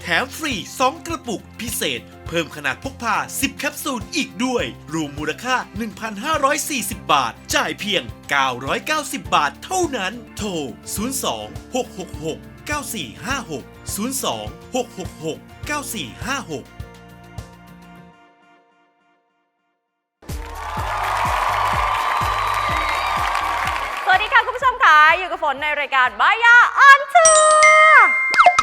แถมฟรี 2 กระปุกพิเศษ เพิ่มขนาดพกพา 10 แคปซูลอีกด้วย รวมมูลค่า 1,540 บาท จ่ายเพียง 990 บาทเท่านั้น โทร 02 666 9456 02 666 9456สวัสดีค่ะคุณผู้ชมค่ะอยู่กับฝนในรายการบายาออนทัวร์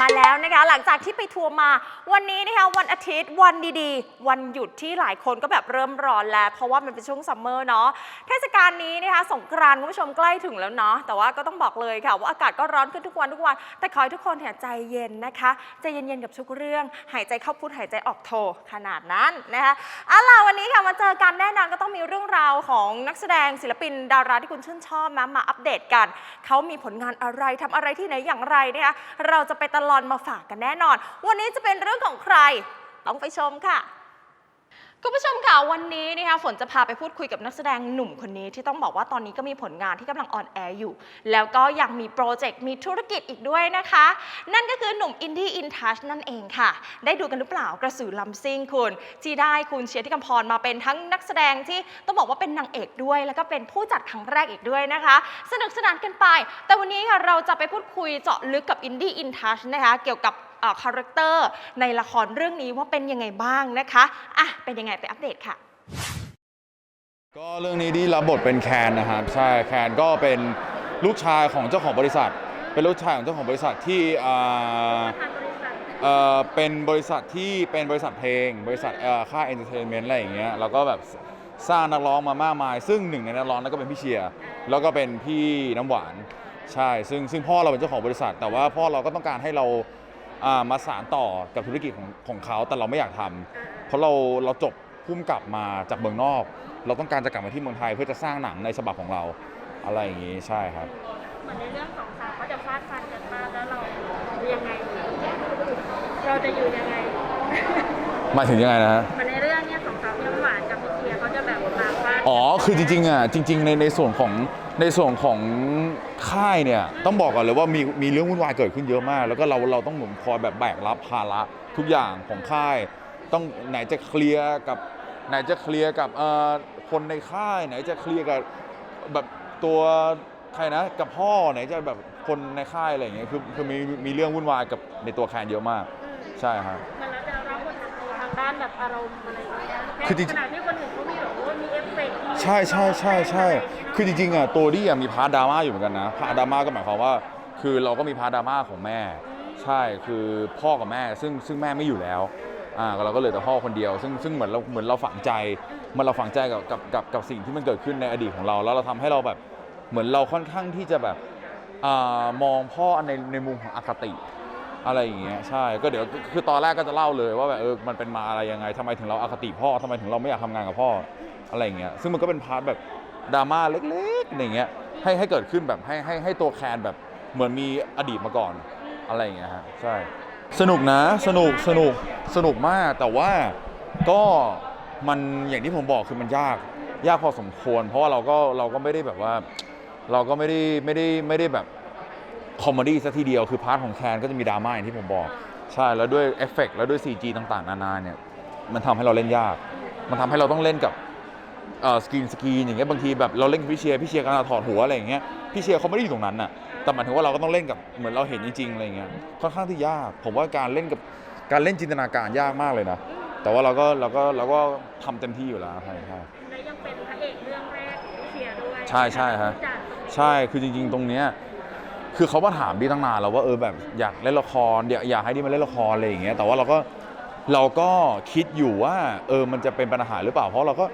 มาแล้วนะคะ หลังจากที่ไปทัวร์มา วันนี้นะคะวันอาทิตย์วันดีๆ วันหยุดที่หลายคนก็แบบเริ่มร้อนแล้ว เพราะว่ามันเป็นช่วงซัมเมอร์เนาะเทศกาลนี้นะคะสงกรานต์คุณผู้ชมใกล้ถึงแล้วเนาะแต่ว่าก็ต้องบอกเลยค่ะ ว่าอากาศก็ร้อนขึ้นทุกวันทุกวัน แต่ขอให้ทุกคนเนี่ยใจเย็นนะคะใจเย็นๆกับทุกเรื่อง หายใจเข้าพุทหายใจออกโทขนาดนั้นนะคะเอาล่ะวันนี้ค่ะมาเจอกันแน่นอนก็ต้องมีเรื่องราวของนักแสดงศิลปินดาราที่คุณชื่นชอบนะมาอัปเดตกันเขามีผลงานอะไรทำอะไรที่ไหนอย่างไรนะคะเราจะไปตลอนมาฝากกันแน่นอน วันนี้จะเป็นเรื่องของใคร ต้องไปชมค่ะ คุณผู้ชมค่ะวันนี้นะคะฝนจะพาไปพูดคุยกับนักแสดงหนุ่มคนนี้ที่ต้องบอกว่าตอนนี้ก็มีผลงานที่กำลังออนแอร์อยู่ แล้วก็ยังมีโปรเจกต์มีธุรกิจอีกด้วยนะคะ นั่นก็คือหนุ่มอินดี้อินทัชนั่นเองค่ะ ได้ดูกันหรือเปล่ากระสือลำซิ่งคุณ ที่ได้คุณเชียร์ที่กำพรมาเป็นทั้งนักแสดงที่ต้องบอกว่าเป็นนางเอกด้วย แล้วก็เป็นผู้จัดครั้งแรกอีกด้วยนะคะ สนุกสนานกันไป แต่วันนี้ค่ะเราจะไปพูดคุยเจาะลึกกับอินดี้อินทัชนะคะเกี่ยวกับ คาแรคเตอร์ในละครเรื่องนี้ว่าเป็นยังไงบ้างนะคะอะเป็นยังไงไปอัปเดตค่ะ ก็เรื่องนี้ที่รับบทเป็นแคนนะครับใช่แคนก็เป็นลูกชายของเจ้าของบริษัท เป็นลูกชายของเจ้าของบริษัทที่อ่าเอ่อเป็นบริษัทที่เป็นบริษัทเพลง บริษัทเอ่อค่ายเอนเตอร์เทนเมนต์อะไรอย่างเงี้ยแล้วก็แบบสร้างนักร้องมามากมาย ซึ่งหนึ่งในนักร้องนั้นก็เป็นพี่เชียร์แล้วก็เป็นพี่น้ำหวานใช่ ซึ่งซึ่งพ่อเราเป็นเจ้าของบริษัท แต่ว่าพ่อเราก็ต้องการให้เรา อ่ามาสานต่อกับธุรกิจของของเขาแต่เราไม่อยากทำเพราะเราเราจบพุ่มกลับมาจากเมืองนอก เราต้องการจะกลับมาที่เมืองไทยเพื่อจะสร้างหนังในฉบับของเราอะไรอย่างงี้ใช่ครับ เหมือนในเรื่องสองสาวเขาจะฟาดฟันกันมากแล้วเรายังไง เราจะอยู่ยังไงหมายถึงยังไงนะฮะ เหมือน อ๋อคือจริงๆอะจริง ๆ ในในส่วนของในส่วนของค่ายเนี่ยต้องบอกก่อนเลยว่ามีมีเรื่องวุ่นวายเกิดขึ้นเยอะมาก แล้วก็เราเราต้องหนุนคอยแบบแบกรับภาระทุกอย่างของค่าย ต้องไหนจะเคลียร์กับไหนจะเคลียร์กับเอ่อคนในค่าย ไหนจะเคลียร์กับแบบตัวใครนะกับพ่อไหนจะแบบคนในค่ายอะไรอย่างเงี้ยคือคือมีมีเรื่องวุ่นวายกับในตัวแคนเยอะมาก ใช่ครับเหมัน แบบอารมณ์อะไรอย่างเงี้ยคือจริงในขณะที่คนอื่นเขามีแบบว่ามีเอฟเฟกต์มีใช่ใช่ใช่ใช่คือจริงๆอะตัวดี้อะมีพาร์ทดราม่าอยู่เหมือนกันนะพาร์ทดราม่าก็หมายความว่า คือเราก็มีพาร์ทดราม่าของแม่ ใช่คือพ่อกับแม่ซึ่งซึ่งแม่ไม่อยู่แล้วอ่าเราก็เหลยแต่พ่อคนเดียว ซึ่งซึ่งเหมือนเราเหมือนเราฝังใจมันเราฝังใจกับกับกับกับสิ่งที่มันเกิดขึ้นในอดีตของเรา แล้วเราทำให้เราแบบเหมือนเราค่อนข้างที่จะแบบอ่ามองพ่อในในมุมของอคติ อะไรอย่างเงี้ยใช่ก็เดี๋ยวคือตอนแรกก็จะเล่าเลยว่าแบบเออมันเป็นมาอะไรยังไงทำไมถึงเราอคติพ่อทำไมถึงเราไม่อยากทำงานกับพ่ออะไรอย่างเงี้ยซึ่งมันก็เป็นพาร์ทแบบดราม่าเล็กๆอย่างเงี้ยให้ให้เกิดขึ้นแบบให้ให้ให้ตัวแคนแบบเหมือนมีอดีตมาก่อนอะไรอย่างเงี้ยฮะใช่ สนุกนะสนุกสนุกสนุกมากแต่ว่าก็มันอย่างที่ผมบอกคือมันยากยากพอสมควร เพราะว่าเราก็เราก็ไม่ได้แบบว่า เราก็ไม่ได้ไม่ได้ไม่ได้แบบ คอมเมดี้ซะทีเดียวคือพาร์ทของแคนก็จะมีดราม่าอย่างที่ผมบอก ใช่แล้วด้วยเอฟเฟกต์แล้วด้วย CG ต่างๆ นานาเนี่ยมันทำให้เราเล่นยาก มันทำให้เราต้องเล่นกับเอ่อสกรีนสกรีนอย่างเงี้ยบางทีแบบเราเล่นกับพี่เชียร์พี่เชียร์กำลังถอดหัวอะไรอย่างเงี้ยพี่เชียร์เขาไม่ได้อยู่ตรงนั้นน่ะแต่หมายถึงว่าเราก็ต้องเล่นกับเหมือนเราเห็นจริงๆอะไรอย่างเงี้ยค่อนข้างที่ยาก ผมว่าการเล่นกับการเล่นจินตนาการยากมากเลยนะแต่ว่าเราก็เราก็เราก็ทำเต็มที่อยู่แล้วใช่ใช่และยังเป็นพระเอกเรื่องแรกของพี่เชียร์ด้วยใช่ใช่ฮะจัดใช่คือจริง ๆ ตรงเนี้ย คือเขามาถามดีตั้งนานแล้วว่าเออแบบอยากเล่นละครอยากอยากให้ดีมาเล่นละครอะไรอย่างเงี้ยแต่ว่าเราก็เราก็คิดอยู่ว่าเออมันจะเป็นปัญหาหรือเปล่า เพราะเราก็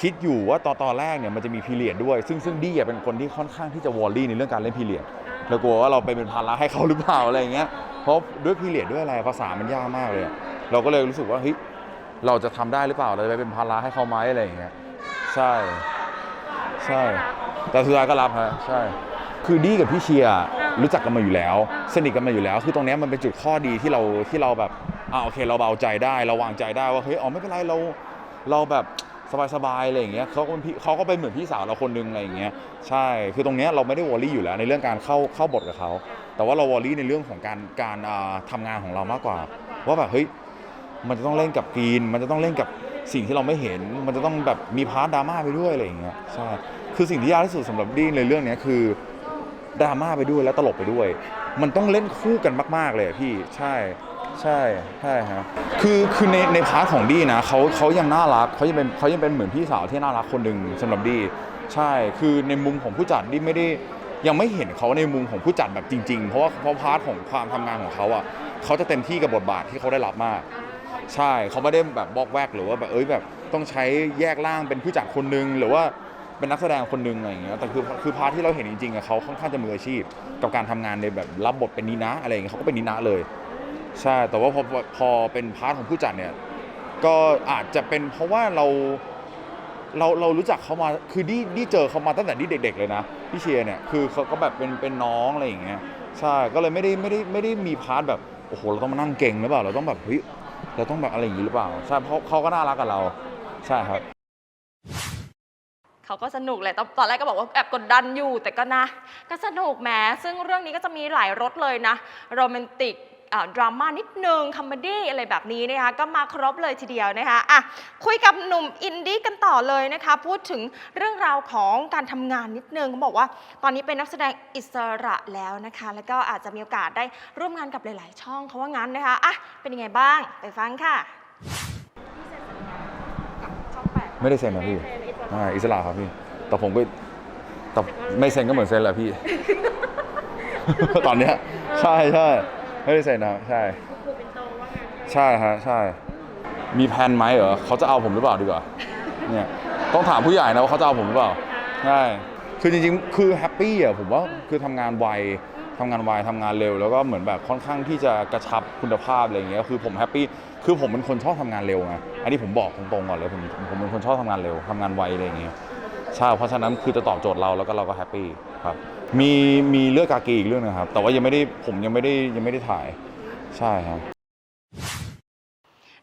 คิดอยู่ว่าตอนตอนแรกเนี่ยมันจะมีพีเรียดด้วย ซึ่งซึ่งดีเป็นคนที่ค่อนข้างที่จะวอลลี่ในเรื่องการเล่นพีเรียดเรากลัวว่าเราไปเป็นภาระให้เขาหรือเปล่าอะไรอย่างเงี้ยเพราะด้วยพีเรียดด้วยอะไรภาษามันยากมากเลย เราก็เลยรู้สึกว่าเฮ้ยเราจะทำได้หรือเปล่าเราจะไปเป็นภาระให้เขาไหมอะไรอย่างเงี้ยใช่ใช่แต่สุดท้ายก็รับฮะใช่คือดีกับพี่เชียร์ รู้จักกันมาอยู่แล้ว สนิทกันมาอยู่แล้ว คือตรงนี้มันเป็นจุดข้อดีที่เราที่เราแบบอ่าโอเค เราเบาใจได้เราวางใจได้ว่าเฮ้ยอ๋อไม่เป็นไรเราเราแบบสบายๆอะไรอย่างเงี้ยเขาก็เป็นพี่เขาก็เป็นเหมือนพี่สาวเราคนนึงอะไรอย่างเงี้ยใช่คือตรงเนี้ยเราไม่ได้วอรี่อยู่แล้วในเรื่องการเข้าเข้าบทกับเขาแต่ว่าเราวอรี่ในเรื่องของการการอ่าทำงานของเรามากกว่า ว่าแบบเฮ้ยมันจะต้องเล่นกับกรีน มันจะต้องเล่นกับสิ่งที่เราไม่เห็น มันจะต้องแบบมีพาร์ทดราม่าไปด้วยอะไรอย่างเงี้ยใช่คือสิ่งที่ยากที่สุดสำหรับดี้ในเรื่องนี้คือ ดราม่าไปด้วยและตลกไปด้วย มันต้องเล่นคู่กันมาก ๆ เลยพี่ใช่ใช่ใช่ฮะคือคือในในพาร์ทของดีนะเขาเขายังน่ารักเขายังเป็นเขายังเป็นเหมือนพี่สาวที่น่ารักคนหนึ่งสำหรับดีใช่คือในมุมของผู้จัดดีไม่ได้ยังไม่เห็นเขาในมุมของผู้จัดแบบจริง ๆ เพราะว่าเพราะพาร์ทของความทำงานของเขาอะเขาจะเต็มที่กับบทบาทที่เขาได้รับมาก ใช่เขาไม่ได้แบบบอกแวกหรือว่าแบบเอ้ยแบบต้องใช้แยกร่างเป็นผู้จัดคนหนึงหรือว่า เป็นนักแสดงคนหนึ่งอะไรอย่างเงี้ยแต่คือคือพาร์ทที่เราเห็นจริงๆอะเขาค่อนข้างจะมืออาชีพ กับการทำงานในแบบรับบทเป็นนินะอะไรอย่างเงี้ยเขาก็เป็นนินะเลย ใช่ แต่ว่าพอพอพอเป็นพาร์ทของผู้จัดเนี่ย ก็อาจจะเป็นเพราะว่าเราเราเรารู้จักเขามาคือดีดีเจอเขามาตั้งแต่ดีเด็ก ๆ เลยนะพี่เชียร์เนี่ยคือเขาก็แบบเป็นเป็นน้องอะไรอย่างเงี้ยใช่ก็เลยไม่ได้ไม่ได้ไม่ได้มีพาร์ทแบบโอ้โหเราต้องมานั่งเก่งหรือเปล่าเราต้องแบบเฮ้ยเราต้องแบบอะไรอย่างงี้หรือเปล่าใช่เพราะเขาก็น่ารักกับเรา ใช่ครับ เขาก็สนุกแหละตอนตอนแรกก็บอกว่าแอบกดดันอยู่ แต่ก็นะ ก็สนุกแหมซึ่งเรื่องนี้ก็จะมีหลายรสเลยนะโรแมนติกดราม่านิดนึงคอมเมดี้อะไรแบบนี้นะคะก็มาครบเลยทีเดียวนะคะอะคุยกับหนุ่มอินดี้กันต่อเลยนะคะ พูดถึงเรื่องราวของการทำงานนิดนึงเขาบอกว่าตอนนี้เป็นนักแสดงอิสระแล้วนะคะ แล้วก็อาจจะมีโอกาสได้ร่วมงานกับหลาย ๆ ช่องเขาว่างั้นนะคะอะเป็นยังไงบ้างไปฟังค่ะ ไม่ได้เซ็นนะพี่ไม่ได้เซ็นอิสระอ่าอิสระครับพี่ แต่ผมก็แต่ไม่เซ็นก็เหมือนเซ็นแหละพี่ ตอนเนี้ยใช่ใช่ไม่ได้เซ็นนะใช่ครูเป็นโตว่างั้นใช่ฮะใช่ มีแผนไหมเหรอเขาจะเอาผมหรือเปล่าดีกว่าเนี่ยต้องถามผู้ใหญ่นะว่าเขาจะเอาผมหรือเปล่าใช่คือจริงๆ คือแฮปปี้อะผมว่าคือทำงานไว ทำงานไวทำงานเร็ว แล้วก็เหมือนแบบค่อนข้างที่จะกระชับคุณภาพอะไรอย่างเงี้ยคือผมแฮปปี้คือผมเป็นคนชอบทำงานเร็วไงอันนี้ผมบอกตรงๆก่อนเลยผมผมเป็นคนชอบทำงานเร็วทำงานไวอะไรอย่างเงี้ยใช่เพราะฉะนั้นคือจะตอบโจทย์เราแล้วก็เราก็แฮปปี้ครับมีมีเลือกกากีอีกเรื่องนึงครับแต่ว่ายังไม่ได้ผมยังไม่ได้ยังไม่ได้ถ่ายใช่ครับ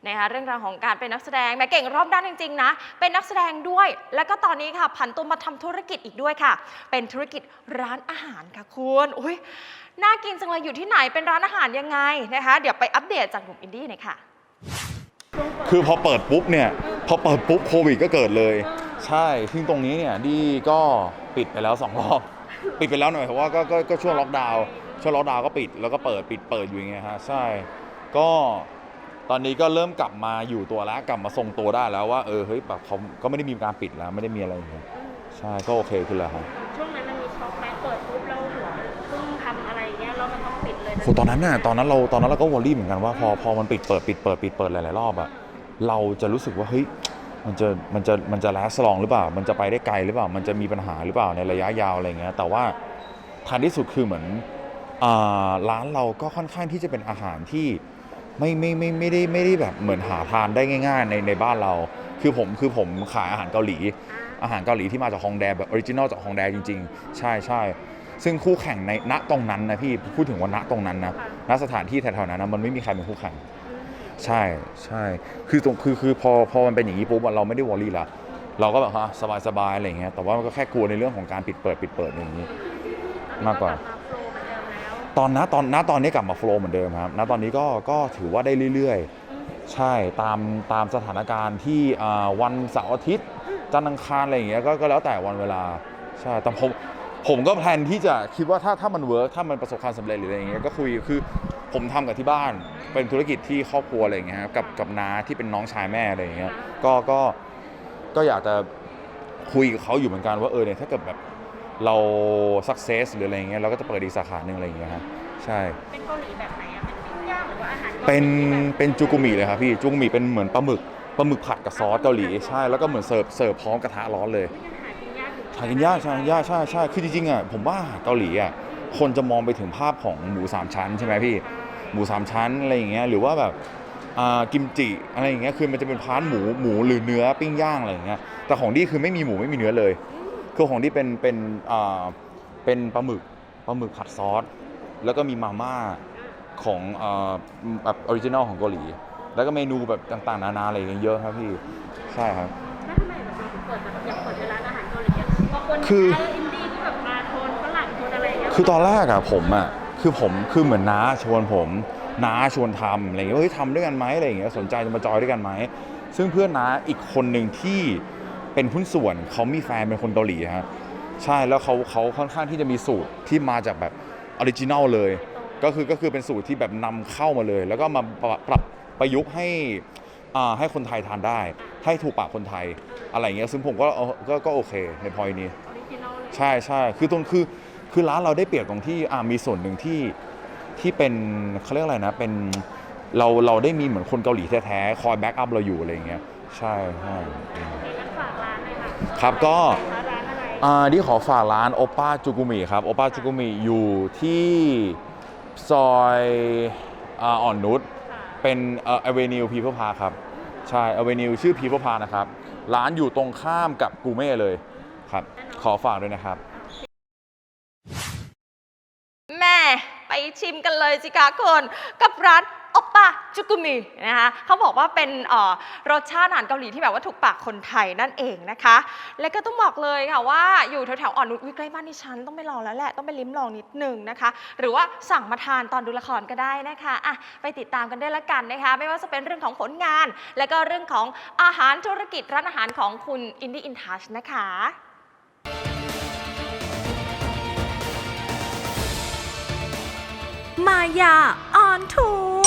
นะคะเรื่องราวของการเป็นนักแสดงแม่เก่งรอบด้านจริงๆนะเป็นนักแสดงด้วย แล้วก็ตอนนี้ค่ะผันตัวมาทำธุรกิจอีกด้วยค่ะ เป็นธุรกิจร้านอาหารค่ะคุณอุ้ยน่ากินจังเลยอยู่ที่ไหนเป็นร้านอาหารยังไงนะคะเดี๋ยวไปอัปเดตจากหนุ่มอินดี้หน่อยค่ะ คือพอเปิดปุ๊บเนี่ยพอเปิดปุ๊บโควิดก็เกิดเลย ใช่ซึ่งตรงนี้เนี่ยดีก็ปิดไปแล้วสองรอบปิดไปแล้วหน่อยเพราะว่าก็ก็ช่วงล็อกดาวน์ช่วงล็อกดาวน์ก็ปิดแล้วก็เปิดปิดเปิดอยู่อย่างเงี้ยฮะใช่ก็ อนนี้ก็เริ่มกลับมาอยู่ตัวแล้วกลับมาทรงตัวได้แล้วว่าเออเฮ้ยแบบเขาก็ไม่ได้มีการปิดแล้วไม่ได้มีอะไรอย่างเงี้ยใช่ก็โอเคขึ้นแล้วครับช่วงนั้นมันมีช็อกไหมเปิดปุ๊บแล้วหัวเพิ่งทำอะไรเงี้ยแล้วมันต้องปิดเลยโหตอนนั้นน่ะตอนนั้นเราตอนนั้นเราก็วอรี่เหมือนกันว่าพอพอมันปิดเปิดปิดเปิดปิดเปิดหลายๆรอบอะเราจะรู้สึกว่าเฮ้ยมันจะมันจะมันจะแลสลองหรือเปล่า มันจะไปได้ไกลหรือเปล่า มันจะมีปัญหาหรือเปล่าในระยะยาวอะไรเงี้ยแต่ว่าท้ายที่สุดคือเหมือนอ่าร้านเราก็ค่อนข้างที่จะเป็นอาหารที่ ไม่ไม่ไม่ไม่ได้ไม่ได้แบบเหมือนหาทานได้ง่าย ๆ ในในบ้านเรา คือผมคือผมขายอาหารเกาหลี อาหารเกาหลีที่มาจากฮองแดแบบออริจินอลจากฮองแดจริง ๆ ใช่ใช่ซึ่งคู่แข่งในณตรงนั้นนะพี่พูดถึงว่าณตรงนั้นนะณสถานที่แถวๆนั้นนะมันไม่มีใครเป็นคู่แข่งใช่ใช่คือตรงคือคือพอพอมันเป็นอย่างนี้ปุ๊บอะเราไม่ได้วอรี่ละเราก็แบบฮะสบายสบายอะไรอย่างเงี้ยแต่ว่ามันก็แค่กลัวในเรื่องของการปิดเปิดปิดเปิดอย่างนี้ มากกว่า โฟล์เหมือนเดิมแล้วตอนนะตอนณตอนนี้กลับมาโฟล์เหมือนเดิมครับณตอนนี้ก็ก็ถือว่าได้เรื่อยๆ ใช่ตามตามสถานการณ์ที่วันเสาร์อาทิตย์จันทร์อังคารอะไรอย่างเงี้ยก็ก็แล้วแต่วันเวลาใช่แต่ผมผมก็แพลนที่จะคิดว่าถ้าถ้ามันเวิร์กถ้ามันประสบความสำเร็จหรืออะไรอย่างเงี้ยก็คุยคือผมทำกับที่บ้าน เป็นธุรกิจที่ครอบครัวอะไรอย่างเงี้ยครับกับกับน้าที่เป็นน้องชายแม่อะไรอย่างเงี้ยก็ก็ก็อยากจะคุยกับเขาอยู่เหมือนกันว่าเออเนี่ยถ้าเกิดแบบ เราสักเซสหรืออะไรอย่างเงี้ยเราก็จะเปิดอีกสาขาหนึ่งอะไรอย่างเงี้ยฮะใช่ เป็นเกาหลีแบบไหนอะเป็นปิ้งย่างหรือว่าอาหารกาหลีเป็นแบบเป็นจูกุมิเลยครับพี่จูกุมิเป็นเหมือนปลาหมึกปลาหมึกผัดกับซอสเกาหลีใช่แล้วก็เหมือนเสิร์ฟเสิร์ฟพร้อมกระทะร้อนเลยหากินยากอยู่หากินยากใช่ยากใช่ใช่คือจริงๆอะผมว่าอาหารเกาหลีอะคนจะมองไปถึงภาพของหมูสามชั้นใช่ไหมพี่ หมูสามชั้นอะไรอย่างเงี้ยหรือว่าแบบอ่ากิมจิอะไรอย่างเงี้ยคือมันจะเป็นพาร์ทหมูหมูหรือเนื้อปิ้งย่างอะไรอย่างเงี้ยแต่ของดีคือไม่มีหมูไม่มีเนื้อเลย คือของดีเป็นเป็นอ่าเป็นปลาหมึกปลาหมึกผัดซอสแล้วก็มีมาม่าของเอ่อแบบออริจินอลของเกาหลี แล้วก็เมนูแบบต่างๆ นานาอะไรอย่างเงี้ยเยอะครับพี่ใช่ครับ แล้วทำไมแบบเราถึงเปิดแบบอยากเปิดเป็นร้านอาหารเกาหลีอะเพราะคนคือ ไทยอินดี้ที่แบบมาโทนฝรั่งโทนอะไรอย่างเงี้ยคือตอนแรกอะผมอะคือผมคือเหมือนน้าชวนผมน้าชวนทำอะไรอย่างเงี้ยเฮ้ยทำด้วยกันไหมอะไรอย่างเงี้ยสนใจจะมาจอยด้วยกันไหมซึ่งเพื่อนน้าอีกคนหนึ่งที่ เป็นหุ้นส่วนเขามีแฟนเป็นคนเกาหลีฮะใช่แล้วเขาเขาค่อนข้างที่จะมีสูตรที่มาจากแบบออริจินัลเลย ก็คือก็คือเป็นสูตรที่แบบนำเข้ามาเลย แล้วก็มาปรับประยุกต์ให้อ่าให้คนไทยทานได้ ให้ถูกปากคนไทยอะไรอย่างเงี้ยซึ่งผมก็เออก็ก็โอเคในพอยนี้ออริจินอลเลยใช่ใช่คือตรงคือคือร้านเราได้เปรียบตรงที่อ่ามีส่วนหนึ่งที่ที่เป็นเขาเรียกอะไรนะเป็นเราเราได้มีเหมือนคนเกาหลีแท้ๆคอยแบ็กอัพเราอยู่อะไรอย่างเงี้ยใช่ใช่ ครับก็ที่ขอฝากร้านโอป้าจูกุมิครับโอป้าจูกุมิอยู่ที่ซอยอ่อนนุชเป็นเอ่อ Avenue People Park ครับใช่ Avenue ชื่อ People Park นะครับ ร้านอยู่ตรงข้ามกับกูเม่เลยครับ ขอฝากด้วยนะครับแม่ไปชิมกันเลยสิคะคุณกับร้าน อปปาจุกุมินะคะเขาบอกว่าเป็นรสชาติอาหารเกาหลีที่แบบว่าถูกปากคนไทยนั่นเองนะคะ และก็ต้องบอกเลยค่ะว่าอยู่แถวๆอ่อนนุชวิใกล้บ้านดิฉันต้องไปลองแล้วแหละต้องไปลิ้มลองนิดหนึ่งนะคะ หรือว่าสั่งมาทานตอนดูละครก็ได้นะคะอะไปติดตามกันได้ละกันนะคะ ไม่ว่าจะเป็นเรื่องของผลงาน และก็เรื่องของอาหารธุรกิจร้านอาหารของคุณอินดี้อินทัชนะคะมายาออนทัว